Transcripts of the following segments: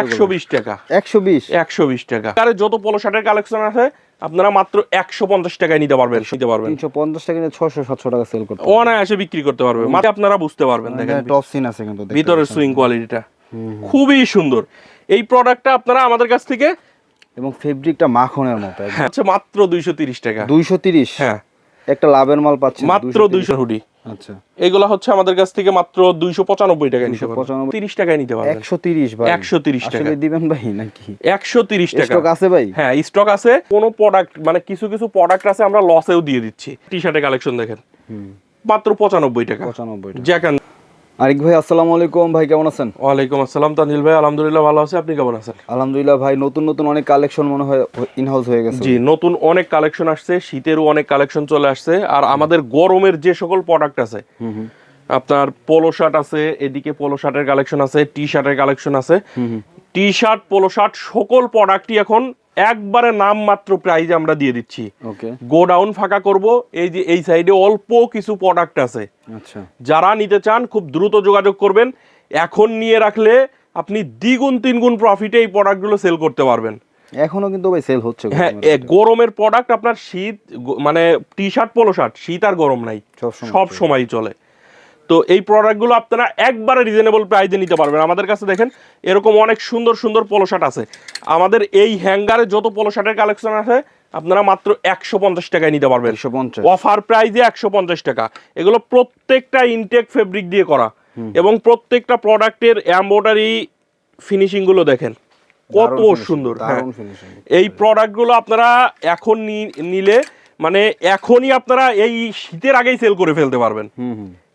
একশো বিশ টাকা। একশো বিশ? একশো বিশ টাকা। যত পোলো শার্টের কালেকশন আছে আপনারা মাত্র একশো পঞ্চাশ টাকায় নিতে পারবেন নিতে পারবেন। তিনশো পঞ্চাশ টাকা ছশো সাতশো টাকা সেল করতে অনায়াসে বিক্রি করতে পারবে মানে আপনারা বুঝতে পারবেন দেখেন। টপ সিন আছে কিন্তু ভিতরের। সুইং কোয়ালিটিটা খুবই সুন্দর। এই প্রোডাক্টটা আপনারা আমাদের কাছ থেকে এবং ফেব্রিকটা মাখনের মতো হ্যাঁ, হচ্ছে মাত্র দুইশো তিরিশ টাকা। দুইশো তিরিশ? হ্যাঁ। একটা লাভের মাল পাচ্ছেন মাত্র দুইশো হুডি। আচ্ছা। এগুলা হচ্ছে আমাদের কাছ থেকে মাত্র দুইশো পঁচানব্বই টাকায় নিতে পারবেন 295 তিরিশ টাকায় নিতে পারবেন ভাই। 130 টাকা। আসলে দিবেন ভাই নাকি? একশো তিরিশ টাকা। স্টক আছে ভাই? হ্যাঁ স্টক আছে। কোন প্রোডাক্ট মানে কিছু কিছু প্রোডাক্ট আছে আমরা লসেও দিয়ে দিচ্ছি। টি শার্টের কালেকশন দেখেন। মাত্র পঁচানব্বই টাকা। পঁচানব্বই টাকা। জ্যাকান আরিক ভাই আসসালামু আলাইকুম। ভাই কেমন আছেন? ওয়ালাইকুম আসসালাম তানজিল ভাই। আলহামদুলিল্লাহ ভালো আছে। আপনি কেমন আছেন? আলহামদুলিল্লাহ ভাই নতুন নতুন অনেক কালেকশন মনে হয় ইন হাউস হয়ে গেছে। জি নতুন অনেক কালেকশন আসছে শীতেরও অনেক কালেকশন চলে আসছে। আর আমাদের গরমের যে সকল প্রোডাক্ট আছে আপনার পোলো শার্ট আছে এদিকে পোলো শার্টের কালেকশন আছে টি শার্টের কালেকশন আছে। টি শার্ট পোলো শার্ট সকল প্রোডাক্টই এখন একবারে নাম মাত্র প্রাইজ আমরা দিয়ে দিচ্ছি। গোডাউন ফাঁকা করব এই যে এই সাইডে অল্প কিছু প্রোডাক্ট আছে। আচ্ছা। যারা নিতে চান খুব দ্রুত যোগাযোগ করবেন। এখন নিয়ে রাখলে আপনি দ্বিগুণ তিনগুণ প্রফিটে এই প্রোডাক্টগুলো সেল করতে পারবেন। এখনও কিন্তু ভাই সেল হচ্ছে হ্যাঁ গরমের প্রোডাক্ট আপনার শীত মানে টি শার্ট পোলো শার্ট শীত আর গরম নাই। সব সময় সব সময় চলে। তো এই প্রোডাক্টগুলো আপনারা একবারে রিজনেবল প্রাইসে নিতে পারবেন। আমাদের কাছে দেখেন এরকম অনেক সুন্দর সুন্দর পোলো শার্ট আছে। আমাদের এই হ্যাঙ্গারে যত পোলো শার্টের কালেকশন আছে আপনারা মাত্র একশো পঞ্চাশ টাকায় নিতে পারবেন। একশো পঞ্চাশ। অফার প্রাইজে একশো পঞ্চাশ টাকা। এগুলো প্রত্যেকটা ইনটেক ফেব্রিক দিয়ে করা। এবং প্রত্যেকটা প্রোডাক্টের এম্বোটারি ফিনিশিংগুলো দেখেন কত সুন্দর হ্যাঁ। এই প্রোডাক্টগুলো আপনারা এখন নিলে মানে এখনই আপনারা এই শীতের আগেই সেল করে ফেলতে পারবেন।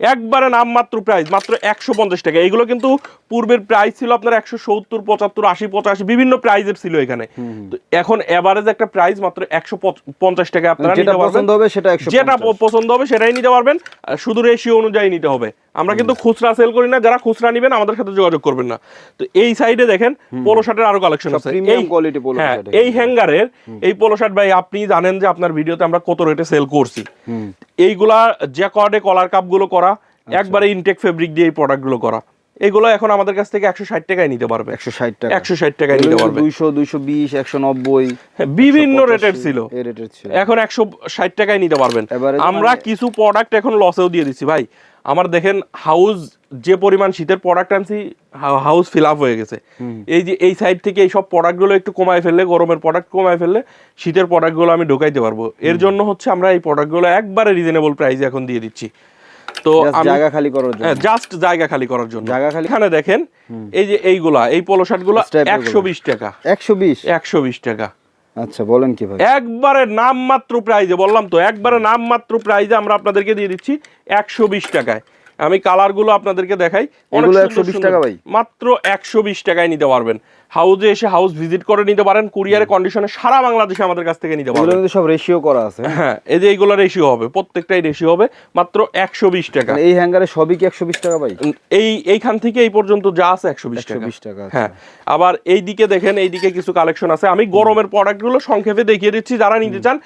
একবারে নামমাত্র প্রাইস মাত্র একশো পঞ্চাশ টাকা। এগুলো কিন্তু পূর্বের প্রাইস ছিল আপনার একশো সত্তর পঁচাত্তর আশি পঁচাশি বিভিন্ন প্রাইজের ছিল এখানে। তো এখন এভারেজ একটা প্রাইস মাত্র একশো পঞ্চাশ টাকা আপনারা নিতে পারবেন। পছন্দ হবে সেটা যেটা পছন্দ হবে সেটাই নিতে পারবেন। শুধু রেশিও অনুযায়ী নিতে হবে। আমরা কিন্তু খুচরা সেল করি না যারা খুচরা নেবেন আমাদের সাথে যোগাযোগ করবেন না। তো এই সাইডে দেখেন পোলো শার্টের আরও কালেকশন আছে। এই- quality polo হ্যাঁ এই হ্যাঙ্গারের এই পোলো শার্ট ভাই আপনি জানেন যে আপনার ভিডিওতে আমরা কত রেটে সেল করছি। এইগুলা জ্যাকর্ডে কলার কাপগুলো করা। একবারে ইনটেক ফেব্রিক দিয়ে এই প্রোডাক্টগুলো করা। এগুলো এখন আমাদের কাছ থেকে একশো ষাট টাকায় নিতে পারবে। একশো ষাট টাকা। একশো ষাট টাকায় নিতে পারবে। দুইশো দুইশো বিশ একশো নব্বই হ্যাঁ, বিভিন্ন রেটের ছিল। এই রেটের ছিল। এখন একশো ষাট টাকায় নিতে পারবেন। আমরা মানে- কিছু প্রোডাক্ট এখন লসেও দিয়ে দিচ্ছি। ভাই আমার দেখেন হাউস যে পরিমাণ শীতের প্রোডাক্ট আনছি হাউস ফিল আপ হয়ে গেছে। এই যে এই সাইড থেকে এই সব প্রোডাক্টগুলো একটু কমায় ফেললে গরমের প্রোডাক্ট কমায় ফেললে শীতের প্রোডাক্টগুলো আমি ঢোকাইতে পারব। এর জন্য হচ্ছে আমরা এই প্রোডাক্টগুলো একবারে রিজনেবল প্রাইসে এখন দিয়ে দিচ্ছি। তো জায়গা খালি করার জন্য। জাস্ট জায়গা খালি করার জন্য। জায়গা খালি- এখানে দেখেন এই যে এইগুলা এই পলো শার্টগুলো একশো বিশ টাকা। একশো বিশ? একশো বিশ টাকা। আচ্ছা বলেন কি ভাই। একবারে নামমাত্র প্রাইজে বললাম তো একবারে নামমাত্র প্রাইজে আমরা আপনাদেরকে দিয়ে দিচ্ছি একশো বিশ টাকায়। আমি কালারগুলো আপনাদেরকে দেখাই। এগুলো 120 টাকা ভাই? মাত্র একশো বিশ টাকায় নিতে পারবেন। হাউসে এসে হাউস ভিজিট করে নিতে পারেন। কুরিয়ারে কন্ডিশনে সারা বাংলাদেশে আমাদের কাছ থেকে নিতে পারবেন। সব রেশিও করা আছে। হ্যাঁ এই যে এইগুলো রেশিও হবে প্রত্যেকটাই রেশিও হবে মাত্র একশো বিশ টাকা। মানে এই হ্যাঙ্গারে সবই কি একশো বিশ টাকা ভাই? এই এইখান থেকে এই পর্যন্ত যা আছে একশো বিশ টাকা। 120 টাকা, আচ্ছা। হ্যাঁ আবার এই দিকে দেখেন এই দিকে কিছু কালেকশন আছে। আমি গরমের প্রোডাক্টগুলো সংক্ষেপে দেখিয়ে দিচ্ছি যারা নিতে চান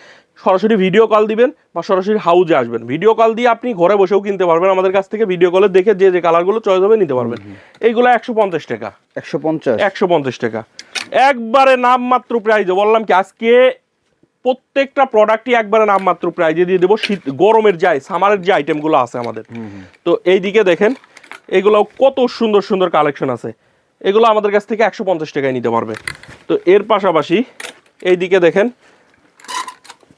সরাসরি ভিডিও কল দিবেন বা সরাসরি হাউজে আসবেন। ভিডিও কল দিয়ে আপনি ঘরে বসেও কিনতে পারবেন। আমাদের কাছ থেকে ভিডিও কলে দেখে যে যে কালারগুলো চয়েস হবে নিতে পারবেন। এইগুলো একশো পঞ্চাশ টাকা। একশো পঞ্চাশ। একশো পঞ্চাশ টাকা। একবারে নামমাত্র প্রাইজে বললাম কি আজকে প্রত্যেকটা প্রোডাক্টই একবারে নামমাত্র প্রাইজে দিয়ে দেবো। শীত গরমের যাই সামারের যে আইটেমগুলো আছে আমাদের। তো এই দিকে দেখেন এগুলো কত সুন্দর সুন্দর কালেকশন আছে। এগুলো আমাদের কাছ থেকে একশো পঞ্চাশ টাকায় নিতে পারবে। তো এর পাশাপাশি এই দিকে দেখেন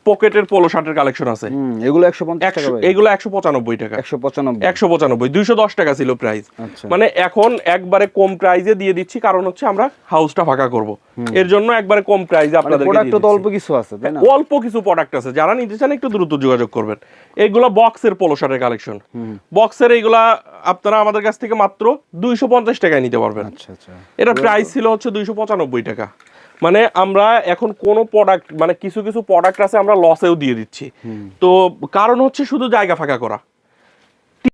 পকেটের পোলো শার্টের কালেকশন আছে। এগুলো একশো টাকা এগুলো একশো পঁচানব্বই টাকা। একশো পঁচানব্বই। একশো পঁচানব্বই দুইশো দশ টাকা ছিল প্রাইস আচ্ছা। মানে এখন একবারে কম প্রাইজে দিয়ে দিচ্ছি কারণ হচ্ছে আমরা হাউসটা ফাঁকা করব। এর জন্য একবারে কম প্রাইজে আপনাদের প্রোডাক্ট তো অল্প কিছু আছে তাই না? অল্প কিছু প্রোডাক্ট আছে যারা নিতে চান একটু দ্রুত যোগাযোগ করবেন। এইগুলো বক্সের পোলো শার্টের কালেকশন বক্সের এইগুলা আপনারা আমাদের কাছ থেকে মাত্র দুইশো পঞ্চাশ টাকায় নিতে পারবেন। আচ্ছা আচ্ছা। এটা প্রাইস ছিল হচ্ছে দুইশো পঁচানব্বই টাকা। মানে আমরা এখন কোনো প্রোডাক্ট মানে কিছু কিছু প্রোডাক্ট আছে আমরা লসেও দিয়ে দিচ্ছি। তো কারণ হচ্ছে শুধু জায়গা ফাঁকা করা।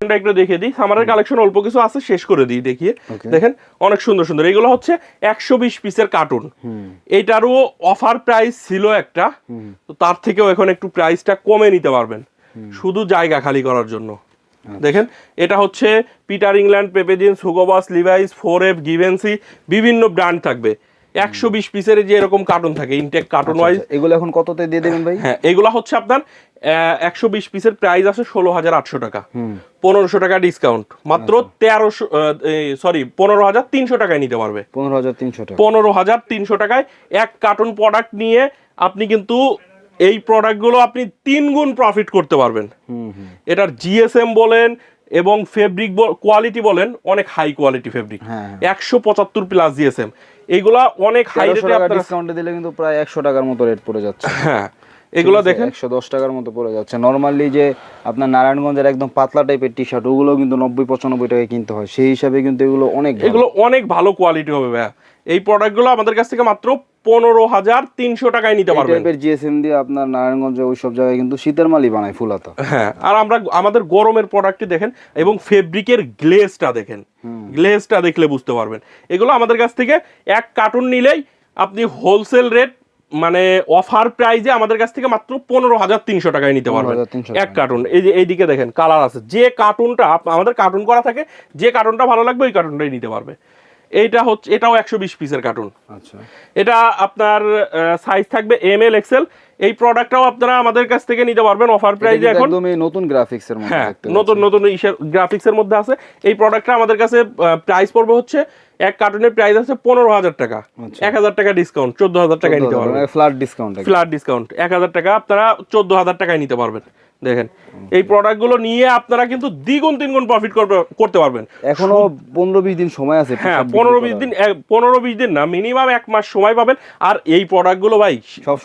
আমরা একটু দেখিয়ে দিই। আমাদের কালেকশন অল্প কিছু আছে শেষ করে দিই দেখিয়ে। দেখেন অনেক সুন্দর সুন্দর। এগুলো হচ্ছে একশো বিশ পিসের কার্টুন এইটারও অফার প্রাইস ছিল একটা। তো তার থেকেও এখন একটু প্রাইসটা কমে নিতে পারবেন। শুধু জায়গা খালি করার জন্য। দেখেন এটা হচ্ছে Peter England Pepe Jeans Hugo Boss Levi's four F Givenchy বিভিন্ন ব্র্যান্ড থাকবে। একশো বিশ পিসের যে এরকম কার্টুন থাকে ইনটেক কার্টুন ওয়াইজ এগুলো এখন কততে দিয়ে দেবেন ভাই? হ্যাঁ এগুলা হচ্ছে আপনার একশো বিশ পিসের প্রাইস আছে ষোলো হাজার আটশো টাকা। পনেরোশো টাকা ডিসকাউন্ট মাত্র আচ্ছা। তেরোশো সরি পনেরো হাজার তিনশো টাকায় নিতে পারবে। পনেরো হাজার তিনশো টাকা। পনেরো হাজার তিনশো টাকায় এক কার্টুন প্রোডাক্ট নিয়ে আপনি কিন্তু এই প্রোডাক্টগুলো আপনি তিন গুণ প্রফিট করতে পারবেন। এটার জিএসএম বলেন এবং ফেব্রিক কোয়ালিটি বলেন অনেক হাই কোয়ালিটি ফেব্রিক। একশো পঁচাত্তর প্লাস জিএসএম এগুলা অনেক হাই রেটে আপনারা ডিসকাউন্টে দিলে কিন্তু প্রায় একশো টাকার মতো রেট পড়ে যাচ্ছে। হ্যাঁ। এগুলো দেখেন। একশো দশ টাকার মতো পড়ে যাচ্ছে। নর্মালি যে আপনার নারায়ণগঞ্জের একদম পাতলা টাইপের টি শার্ট ওগুলো কিন্তু নব্বই পঁচানব্বই টাকায় কিনতে হয়। সেই হিসাবে কিন্তু এগুলো অনেক এগুলো অনেক ভালো কোয়ালিটি হবে ভাইয়া। এই প্রোডাক্টগুলো আমাদের কাছ থেকে মাত্র পনেরো হাজার তিনশো টাকায় নিতে পারবেন। টাইপের জিএসএম দিয়ে আপনার নারায়ণগঞ্জে ওই সব জায়গায় কিন্তু শীতের মালই বানায় ফুলাতা হ্যাঁ আর আমরা আমাদের গরমের প্রোডাক্টটি দেখেন এবং ফেব্রিকের গ্লেজটা দেখেন। গ্লেজটা দেখলে বুঝতে পারবেন। এগুলো আমাদের কাছ থেকে এক কার্টুন নিলেই আপনি হোলসেল রেট মানে অফার প্রাইজে আমাদের কাছ থেকে মাত্র পনেরো হাজার তিনশো টাকায় নিতে পারবেন। এক কার্টুন এই যে এইদিকে দেখেন কালার আছে। যে কার্টুনটা আমাদের কার্টুন করা থাকে যে কার্টুনটা ভালো লাগবে ওই কার্টুনটাই নিতে পারবে। এইটা হচ্ছে এটাও একশো বিশ পিসের কার্টুন আচ্ছা। এটা আপনার সাইজ থাকবে এম এল এক্সেল এই প্রোডাক্টটাও আপনারা আমাদের কাছ থেকে নিতে পারবেন অফার প্রাইজে এখন। একদম নতুন গ্রাফিক্স এর মধ্যে হ্যাঁ নতুন নতুন গ্রাফিক্স এর মধ্যে আছে। এই প্রোডাক্টটা আমাদের কাছে প্রাইস পড়বে হচ্ছে এক কার্টুনের প্রাইস আছে পনেরো হাজার টাকা। আচ্ছা। এক হাজার টাকা ডিসকাউন্ট চোদ্দ হাজার টাকায় নিতে পারবেন। ফ্ল্যাট ডিসকাউন্ট ফ্ল্যাট ডিসকাউন্ট এক হাজার টাকা আপনারা চোদ্দ হাজার টাকায় নিতে পারবেন। দেখেন এই প্রোডাক্টগুলো নিয়ে আপনারা কিন্তু দ্বিগুণ তিনগুণ প্রফিট করতে পারবেন। এখনও পনেরো বিশ দিন সময় আছে হ্যাঁ পনেরো। বিশ দিন পনেরো বিশ দিন না মিনিমাম এক মাস সময় পাবেন। আর এই প্রোডাক্টগুলো ভাই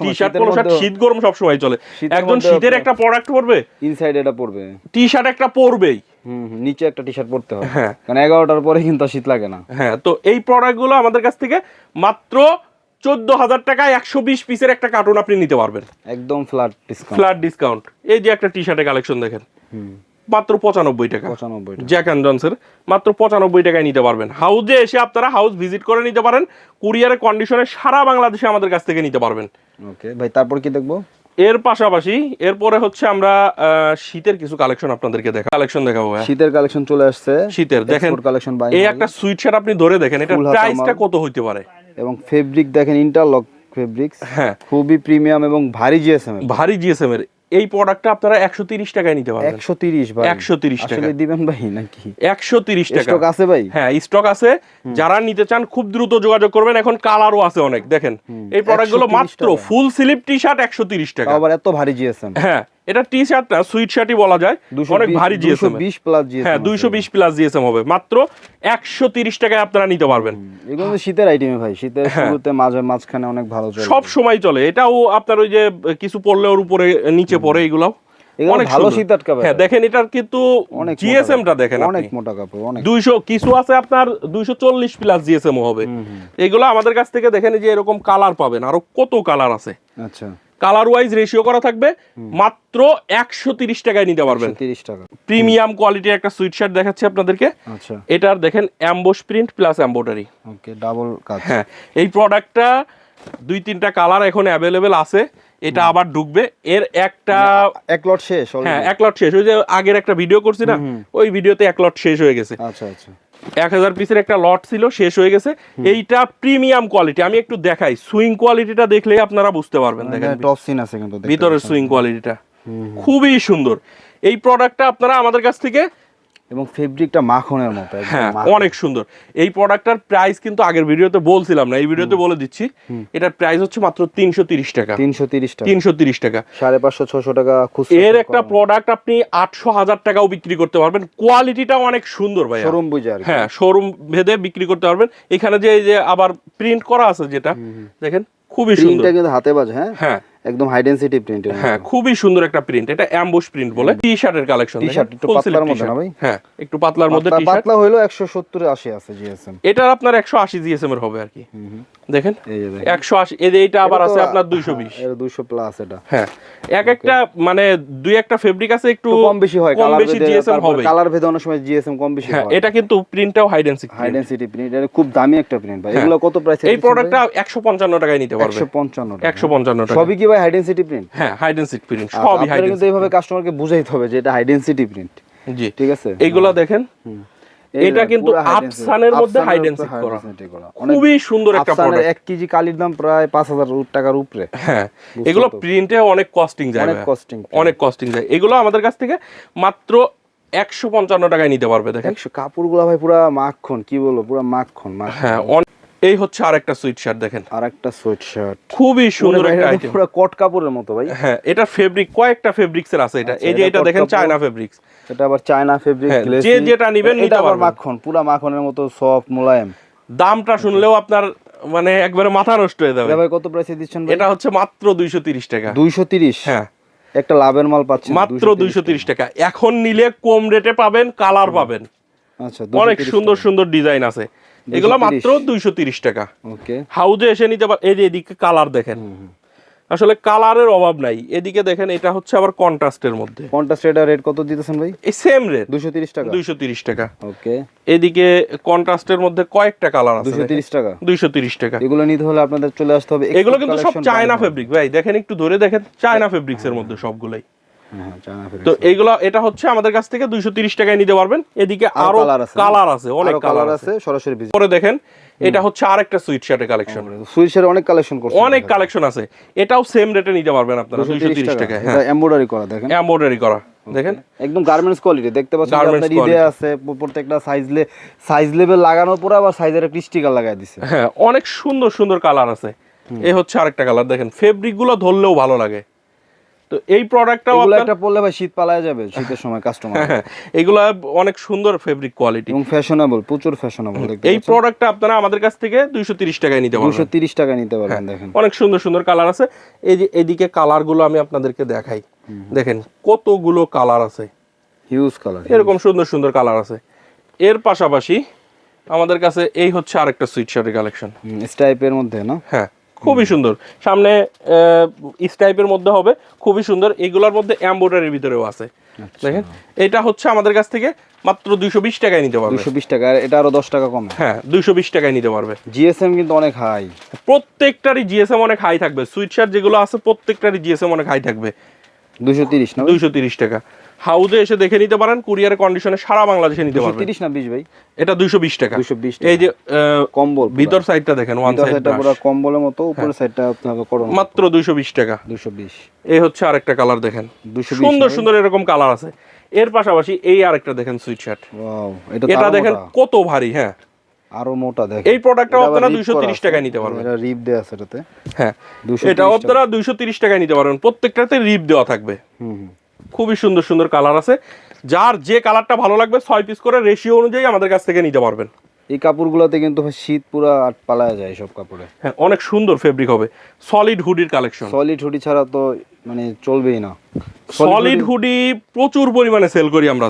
টি শার্ট কোনো শার্ট শীত গরম সব সময় চলে। একজন শীতের একটা প্রোডাক্ট পরবে। ইনসাইড এটা পড়বে টি শার্ট একটা পরবেই। নিচে একটা টি শার্ট পরতে হবে। হ্যাঁ। কারণ এগারোটার পরে কিন্তু শীত লাগে না। হ্যাঁ তো এই প্রোডাক্টগুলো আমাদের কাছ থেকে মাত্র চোদ্দ হাজার টাকায় একশো বিশ পিসের একটা কার্টুন আপনি নিতে পারবেন। একদম ফ্ল্যাট ডিসকাউন্ট ফ্ল্যাট ডিসকাউন্ট এই যে একটা টি শার্টের কালেকশন দেখেন। মাত্র পঁচানব্বই টাকা। জ্যাক অ্যান্ড জনসের মাত্র পঁচানব্বই টাকায় নিতে পারবেন। হাউজে এসে আপনারা হাউস ভিজিট করে নিতে পারেন। কুরিয়ারের কন্ডিশনে সারা বাংলাদেশে আমাদের কাছ থেকে নিতে পারবেন। ওকে ভাই তারপর কি দেখব? এর পাশাপাশি এরপরে হচ্ছে আমরা শীতের কিছু কালেকশন আপনাদেরকে দেখা কালেকশন দেখাবো শীতের কালেকশন চলে আসছে। শীতের দেখেন কালেকশন এই একটা সুইট শার্ট আপনি ধরে দেখেন এটা প্রাইসটা কত হইতে পারে? এবং ফেব্রিক দেখেন ইন্টারলক ফেব্রিক্স হ্যাঁ। খুবই প্রিমিয়াম এবং ভারী জিএসএম ভারী জিএসএম এর। এই প্রোডাক্টটা আপনারা একশো তিরিশ টাকায় নিতে পারবেন। একশো তিরিশ ভাই। 130 টাকা। আসলে দিবেন ভাই নাকি? একশো তিরিশ টাকা। স্টক আছে ভাই? হ্যাঁ স্টক আছে। যারা নিতে চান খুব দ্রুত যোগাযোগ করবেন। এখন কালারও আছে অনেক দেখেন। এই প্রোডাক্টগুলো 130 মাত্র ফুল স্লিপ টি শার্ট একশো তিরিশ টাকা। আবার এত ভারী জিএসএম হ্যাঁ। এটা টি শার্ট না সুইট শার্টই বলা যায়। অনেক ভারী জিএসএম বিশ প্লাস জিএসএম হ্যাঁ দুইশো বিশ প্লাস জিএসএম হবে। মাত্র একশো তিরিশ টাকায় আপনারা নিতে পারবেন। এগুলো শীতের আইটেমে ভাই। শীতের শুরুতে মাঝে মাঝখানে অনেক ভালো চলে। হ্যাঁ। সব সময় চলে। এটাও আপনার ওই যে কিছু পড়লে ওর উপরে নিচে পড়ে এগুলাও। এগুলো অনেক ভালো শীত আটকা ভাই হ্যাঁ দেখেন এটার কিন্তু জিএসএমটা দেখেন অনেক মোটা কাপড় অনেক। দুইশো কিছু আছে আপনার দুইশো চল্লিশ প্লাস জিএসএম হবে। এগুলো আমাদের কাছ থেকে দেখেন যে এরকম কালার পাবেন। আরও কত কালার আছে। আচ্ছা। কালার ওয়াইজ রেশিও করা থাকবে। মাত্র একশো তিরিশ টাকায় নিতে পারবেন। তিরিশ টাকা। প্রিমিয়াম কোয়ালিটির একটা সুইট শার্ট দেখাচ্ছি আপনাদেরকে। আচ্ছা। এটার দেখেন emboss print plus embroidery okay double কাজ হ্যাঁ এই প্রোডাক্টটা দুই তিনটা কালার এখন অ্যাভেলেবেল আছে। এটা আবার ঢুকবে। এর একটা এক লট শেষ? হ্যাঁ এক লট শেষ। ওই যে আগের একটা ভিডিও করছি না? ওই ভিডিওতে এক লট শেষ হয়ে গেছে। আচ্ছা আচ্ছা। এক হাজার পিসের একটা লট ছিল শেষ হয়ে গেছে। এইটা প্রিমিয়াম কোয়ালিটি আমি একটু দেখাই। সুইং কোয়ালিটিটা দেখলে আপনারা বুঝতে পারবেন দেখেন টপ সিন আছে কিন্তু ভিতরের। সুইং কোয়ালিটিটা খুবই সুন্দর। এই প্রোডাক্টটা আপনারা আমাদের কাছ থেকে এবং ফেব্রিকটা মাখনের মতো হ্যাঁ অনেক সুন্দর। এই প্রোডাক্টটার প্রাইস কিন্তু আগের ভিডিওতে বলছিলাম না এই ভিডিওতে বলে দিচ্ছি এটার প্রাইস হচ্ছে মাত্র তিনশো তিরিশ টাকা। তিনশো তিরিশ টাকা। তিনশো তিরিশ টাকা। সাড়ে পাঁচশো ছশো টাকা এর একটা প্রোডাক্ট আপনি আটশো হাজার টাকাও বিক্রি করতে পারবেন। কোয়ালিটিটাও অনেক সুন্দর ভাই শোরুম বুঝে হ্যাঁ শোরুম ভেদে বিক্রি করতে পারবেন। এখানে যে এই যে আবার প্রিন্ট করা আছে যেটা দেখেন খুবই সুন্দর। কিন্তু হাতে বাজে হ্যাঁ? হ্যাঁ একদম হাই ডেন্সিটি প্রিন্ট হ্যাঁ খুবই সুন্দর একটা প্রিন্ট এটা অ্যাম্বুশ প্রিন্ট বলে। টি শার্টের কালেকশন T-shirt, একটু পাতলার মধ্যে না ভাই? হ্যাঁ একটু পাতলার মধ্যে টি শার্ট পাতলা একশো সত্তর আশি আছে জিএসএম এটা আপনার একশো আশি জিএসএম এর হবে আর কি। দেখেন এই যে দেখেন। একশো আশি এই যে এইটা আবার আছে আপনার দুইশো বিশ। এর দুইশো প্লাস এটা। হ্যাঁ এক একটা মানে দুই একটা ফেব্রিক আছে একটু কম বেশি হয় কম কালার বেশি জিএসএম হবে কালার ভেদে অনেক সময় জিএসএম কম বেশি হ্যাঁ হয়। এটা কিন্তু প্রিন্টটাও hide and seek high density print এটা খুব দামি একটা প্রিন্ট ভাই। এগুলো কত প্রাইস এই প্রোডাক্টটা একশো পঞ্চান্ন টাকায় নিতে পারবে। একশো পঞ্চান্ন একশো পঞ্চান্ন টাকা। সবই কি ভাই হাই ডেন্সিটি প্রিন্ট হ্যাঁ প্রিন্ট সবই হাইড কিন্তু এইভাবে কাস্টমারকে বুঝাইতে হবে যে এটা হাই ডেন্সিটি প্রিন্ট জি। ঠিক আছে? এইগুলা দেখেন এটা কিন্তু। আফসানের মধ্যে করা। খুবই সুন্দর একটা প্রোডাক্ট কেজি কালির দাম প্রায় পাঁচ হাজার টাকার উপরে। হ্যাঁ এগুলো? প্রিন্টে অনেক কস্টিং যায় অনেক যায়। অনেক কস্টিং যায়। এগুলো আমাদের কাছ থেকে মাত্র একশো পঞ্চান্ন টাকায় নিতে পারবে দেখেন। কাপড়গুলো ভাই পুরা মাখন কি বলব? পুরা মাখন হ্যাঁ এই হচ্ছে আরেকটা সুইট শার্ট দেখেন। আর একটা সোয়েট শার্ট খুবই সুন্দর একটা আইটেম পুরো কট কাপড়ের মতো ভাই। হ্যাঁ এটা ফেব্রিক কয়েকটা ফেব্রিক্স এর আছে এটা। আচ্ছা, এই যে এটা দেখেন চায়না ফেব্রিক্স এটা আবার চায়না ফেব্রিক হ্যাঁ, যে যেটা নিবেন নিতে এটা পারবেন। মাখন পুরা মাখনের মতো সফট মোলায়েম। দামটা শুনলেও আপনার মানে একবারে মাথা নষ্ট হয়ে যাবে। ভাই কত প্রাইসে দিচ্ছেন ভাই? এটা হচ্ছে মাত্র দুইশো তিরিশ টাকা। দুইশো তিরিশ? হ্যাঁ। একটা লাভের মাল পাচ্ছেন মাত্র দুইশো তিরিশ টাকা। এখন নিলে কম রেটে পাবেন কালার পাবেন। আচ্ছা অনেক সুন্দর সুন্দর ডিজাইন আছে। এগুলো মাত্র দুইশো তিরিশ টাকা। হাউজে এসে নিতে পার এই যে এদিকে কালার দেখেন। আসলে কালারের অভাব নাই। এদিকে দেখেন এটা হচ্ছে আবার কন্ট্রাস্টের মধ্যে। কন্ট্রাস্ট এটা রেট কত দিতেছেন ভাই? এই সেম রেট দুইশো তিরিশ টাকা। দুইশো তিরিশ টাকা। ওকে। এদিকে কন্ট্রাস্টের মধ্যে কয়েকটা কালার আছে দুইশো তিরিশ টাকা। দুইশো তিরিশ টাকা। এগুলো নিতে হলে আপনাদের চলে আসতে হবে এগুলো কিন্তু সব চায়না ফেব্রিক ভাই দেখেন একটু ধরে দেখেন চায়না ফেব্রিক্সের মধ্যে সবগুলাই। হ্যাঁ, হ্যাঁ। তো এইগুলো এটা হচ্ছে আমাদের কাছ থেকে দুইশো তিরিশ টাকায় নিতে পারবেন। এদিকে আরও কালার আছে অনেক কালার আছে। সরাসরি পরে দেখেন এটা হচ্ছে আরেকটা সুইট শার্টের কালেকশন সুইচের অনেক কালেকশন করছে অনেক কালেকশন আছে। এটাও সেম রেটে নিতে পারবেন আপনারা দুইশো তিরিশ টাকা। হ্যাঁ। এমব্রয়ডারি করা দেখেন। এমব্রয়ডারি করা দেখেন। একদম গার্মেন্টস কোয়ালিটি দেখতে পাচ্ছেন আপনার ঈদে আছে প্রত্যেকটা সাইজ লে সাইজ লেভেল লাগানোর পরে আবার সাইজের একটা স্টিকার লাগাই দিছে। হ্যাঁ অনেক সুন্দর সুন্দর কালার আছে। এই হচ্ছে আরেকটা কালার দেখেন। ফেব্রিকগুলো ধরলেও ভালো লাগে। তো এই প্রোডাক্টটাও আপনার একটা পরলে ভাই শীত পালায় যাবে শীতের সময় কাস্টমার হ্যাঁ এগুলো অনেক সুন্দর ফেব্রিক কোয়ালিটি এবং ফ্যাশনেবল প্রচুর ফ্যাশনেবল এই প্রোডাক্টটা আপনারা আমাদের কাছ থেকে দুইশো তিরিশ টাকায় নিতে পারবেন। তিরিশ টাকা নিতে পারবেন দেখেন। অনেক সুন্দর সুন্দর কালার আছে। এই যে এদিকে কালারগুলো আমি আপনাদেরকে দেখাই। দেখেন কতগুলো কালার আছে। হিউজ কালার এরকম সুন্দর সুন্দর কালার আছে। এর পাশাপাশি আমাদের কাছে এই হচ্ছে আরেকটা সুইট শার্টের কালেকশন স্টাইপের মধ্যে না? হ্যাঁ। খুবই সুন্দর। সামনে স্টাইপের মধ্যে হবে খুবই সুন্দর। এগুলোর মধ্যে এমব্রয়ডারির ভিতরেও আছে। আচ্ছা। দেখেন এটা হচ্ছে আমাদের কাছ থেকে মাত্র দুইশো বিশ টাকায় নিতে পারবে। দুশো বিশ টাকা আর এটা আরও দশ টাকা কম। হ্যাঁ দুইশো বিশ টাকায় নিতে পারবে। জিএসএম কিন্তু অনেক হাই প্রত্যেকটারই জিএসএম অনেক হাই থাকবে। সুইট শার্ট যেগুলো আছে প্রত্যেকটারই জিএসএম অনেক হাই থাকবে। দুশো তিরিশ না দুইশো তিরিশ টাকা। হাউজে এসে দেখে নিতে পারেন কুরিয়ার কন্ডিশনে সারা বাংলাদেশে নিতে পারবেন। তিরিশ না বিশ ভাই? এটা দুইশো বিশ টাকা। 220 এই যে কম্বল ভিতর সাইডটা দেখেন ওয়ান সাইড সাইডটা পুরো কম্বলের মতো উপরের সাইডটা আপনাকে করো মাত্র দুইশো বিশ টাকা। দুশো বিশ। এই হচ্ছে আরেকটা কালার দেখেন। দুশো সুন্দর সুন্দর এরকম কালার আছে। এর পাশাপাশি এই আরেকটা দেখেন সুইট শার্ট এটা দেখেন কত ভারী হ্যাঁ। আরও মোটা দেখেন। এই প্রোডাক্টটাও আপনারা rip দুইশো করা তিরিশ আছে। টাকায় নিতে পারবেন। এটা রিপ দেয়া আছে এটাতে। হ্যাঁ 230 এটাও আপনারা দুইশো তিরিশ টাকায় নিতে পারবেন। প্রত্যেকটাতে রিপ দেওয়া থাকবে। হুম হুম। খুবই সুন্দর সুন্দর কালার আছে। যার যে কালারটা ভালো লাগবে ছয় পিস করে রেশিও অনুযায়ী আমাদের কাছ থেকে নিতে পারবেন। এই কাপড়গুলোতে কিন্তু শীত পুরো আট পালায় যায় সব কাপড়ে। হ্যাঁ অনেক সুন্দর ফেব্রিক হবে। সলিড হুডির কালেকশন সলিড হুডি ছাড়া তো মানে চলবেই না। সলিড হুডি প্রচুর পরিমাণে সেল করি আমরা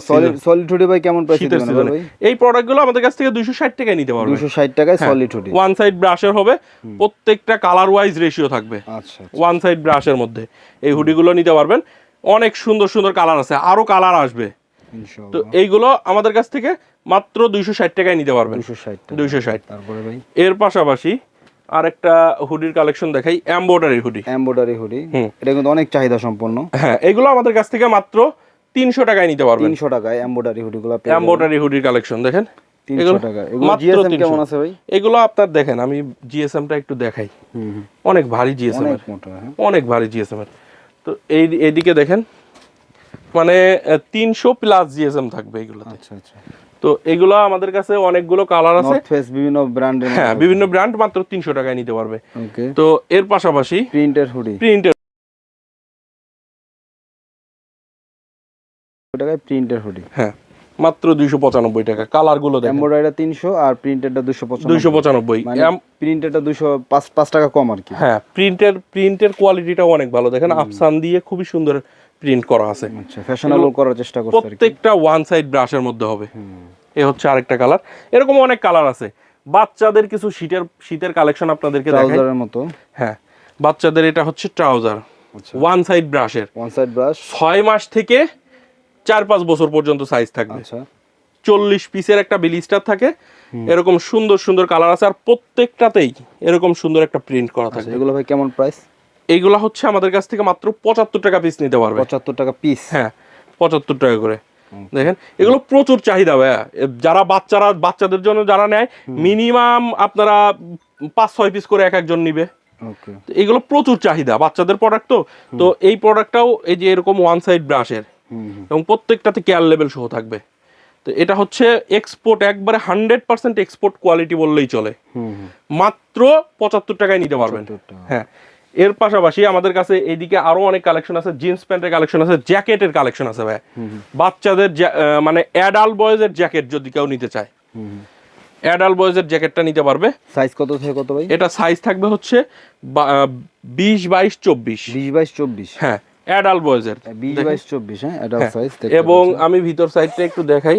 সলিড হুডি ভাই কেমন প্রাইস দিবেন ভাই? এই প্রোডাক্টগুলো আমাদের কাছ থেকে দুইশো ষাট টাকায় নিতে পারবেন। দুশো ষাট টাকায় সলিড হুডি ওয়ান সাইড ব্রাশের হবে। প্রত্যেকটা কালার ওয়াইজ রেশিও থাকবে। আচ্ছা ওয়ান সাইড ব্রাশের মধ্যে। এই হুডিগুলো নিতে পারবেন। অনেক সুন্দর সুন্দর কালার আছে। আরও কালার আসবে। তো এইগুলো আমাদের কাছ থেকে মাত্র দুইশো ষাট টাকায় নিতে পারবেন। দুইশো ষাট তারপরে ভাই? এর পাশাপাশি আরেকটা হুডির কালেকশন দেখাই এমব্রয়ডারি হুডি। Embroidery hoodie. এটা কিন্তু অনেক চাহিদা সম্পন্ন। হ্যাঁ এগুলো আমাদের কাছ থেকে মাত্র তিনশো টাকায় নিতে পারবেন। তিনশো টাকায় এমব্রয়ডারি হুডিগুলো এমব্রয়ডারি হুডির কালেকশন দেখেন। এগুলো টাকা এগুলো মাত্র জিএসএম 300 কেমন আছে ভাই? এগুলো আপনার দেখেন আমি জিএসএমটা একটু দেখাই। অনেক ভারী জিএসএম অনেক হ্যাঁ। অনেক ভারী জিএসএম তো এই এদিকে দেখেন মানে তিনশো প্লাস জিএসএম থাকবে এগুলোতে। আচ্ছা আচ্ছা। তো এগুলো আমাদের কাছে অনেকগুলো কালার আছে। বিভিন্ন ব্র্যান্ডের হ্যাঁ বিভিন্ন ব্র্যান্ড মাত্র তিনশো টাকায় নিতে পারবে। তো এর পাশাপাশি প্রিন্টের হুডি প্রিন্টের টাকায় প্রিন্টের হুডি হ্যাঁ মাত্র দুইশো পঁচানব্বই টাকা। কালারগুলো দেখেন। এমব্রয়ডারিটা তিনশো আর প্রিন্টেরটা দুশো দুইশো পঁচানব্বই। মানে প্রিন্টেরটা দুশো পাঁচ পাঁচ টাকা কম আর কি। হ্যাঁ প্রিন্টের প্রিন্টের কোয়ালিটিটাও অনেক ভালো। দেখেন আফসান দিয়ে খুবই সুন্দর প্রিন্ট করা আছে। আচ্ছা ফ্যাশনেবল করার চেষ্টা করছে প্রত্যেকটা ওয়ান সাইড ব্রাশের মধ্যে হবে। এ হচ্ছে আরেকটা কালার এরকম অনেক কালার আছে। বাচ্চাদের কিছু শীতের শীতের কালেকশন আপনাদেরকে দেখাই। ট্রাউজারের মতো। হ্যাঁ বাচ্চাদের এটা হচ্ছে ট্রাউজার আচ্ছা। ওয়ান সাইড ব্রাশের ওয়ান সাইড ব্রাশ ছয় মাস থেকে চার পাঁচ বছর পর্যন্ত সাইজ থাকবে। আচ্ছা। চল্লিশ পিসের একটা বিলিস্টার থাকে। এরকম সুন্দর সুন্দর কালার আছে। আর প্রত্যেকটাতেই এরকম সুন্দর একটা প্রিন্ট করা থাকে। আচ্ছা এগুলো ভাই কেমন প্রাইস এইগুলা হচ্ছে আমাদের কাছ থেকে মাত্র পঁচাত্তর টাকা পিস নিতে পারবে। পঁচাত্তর টাকা পিস হ্যাঁ পঁচাত্তর টাকা করে। দেখেন এগুলো প্রচুর চাহিদা ভাইয়া। যারা বাচ্চারা বাচ্চাদের জন্য যারা নেয় মিনিমাম আপনারা পাঁচ ছয় পিস করে এক একজন নিবে। তো এগুলো প্রচুর চাহিদা বাচ্চাদের প্রোডাক্ট তো। তো এই প্রোডাক্টটাও এই যে এরকম ওয়ান সাইড ব্রাশের এবং প্রত্যেকটাতে কেয়ার লেভেল সহ থাকবে। তো এটা হচ্ছে এক্সপোর্ট একবারে হান্ড্রেড পার্সেন্ট এক্সপোর্ট কোয়ালিটি বললেই চলে। মাত্র পঁচাত্তর টাকায় নিতে পারবেন। হ্যাঁ। এর পাশাপাশি আমাদের কাছে এইদিকে আরও অনেক কালেকশন আছে জিন্স প্যান্টের কালেকশন আছে জ্যাকেটের কালেকশন আছে ভাই। বাচ্চাদের মানে অ্যাডাল্ট বয়েজের জ্যাকেট যদি কেউ নিতে চায়। অ্যাডাল্ট বয়েজের জ্যাকেটটা নিতে পারবে। সাইজ কত থেকে কত ভাই? এটা সাইজ থাকবে হচ্ছে বিশ বাইশ চব্বিশ। বিশ বাইশ চব্বিশ। হ্যাঁ অ্যাডাল্ট বয়েজের বিশ বাইশ চব্বিশ হ্যাঁ অ্যাডাল্ট সাইজ এবং আমি ভিতর সাইডটা একটু দেখাই।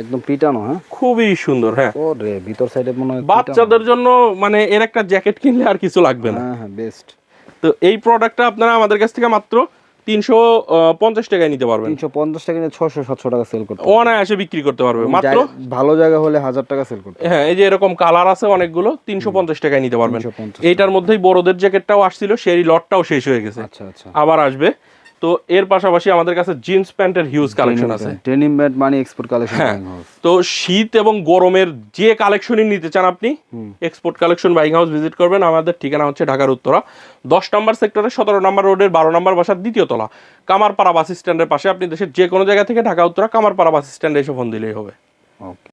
একদম পিটানো হ্যাঁ? খুবই সুন্দর হ্যাঁ। ও রে ভিতর সাইডে মনে হয় বাচ্চাদের জন্য মানে এর একটা জ্যাকেট কিনলে আর কিছু লাগবে না। হ্যাঁ হ্যাঁ বেস্ট তো এই প্রোডাক্টটা আপনারা আমাদের কাছ থেকে মাত্র তিনশো পঞ্চাশ টাকায় নিতে পারবেন। তিনশো পঞ্চাশ টাকা নিয়ে ছশো সাতশো টাকা সেল করতে অনায়াসে বিক্রি করতে পারবে। মাত্র ভালো জায়গা হলে হাজার টাকা সেল করতে হ্যাঁ এই যে এরকম কালার আছে অনেকগুলো তিনশো পঞ্চাশ টাকায় নিতে পারবেন। 350 এইটার মধ্যেই বড়দের জ্যাকেটটাও আসছিল সেই লটটাও শেষ হয়ে গেছে। আচ্ছা আচ্ছা। আবার আসবে। তো এর পাশাপাশি আমাদের কাছে জিন্স প্যান্টের হিউজ কালেকশন আছে। ডেনিম ব্যান্ড মানে এক্সপোর্ট কালেকশন হ্যাঁ তো শীত এবং গরমের যে কালেকশনই নিতে চান আপনি export collection buying house visit করবেন। আমাদের ঠিকানা হচ্ছে ঢাকার উত্তরা দশ নম্বর সেক্টরে সতেরো নম্বর রোডের বারো নম্বর বাসার দ্বিতীয় তলা। কামারপাড়া বাস স্ট্যান্ডের পাশে আপনি দেশের যে কোনো জায়গা থেকে ঢাকা উত্তরা কামারপাড়া বাস স্ট্যান্ডে এসে ফোন দিলেই হবে। ওকে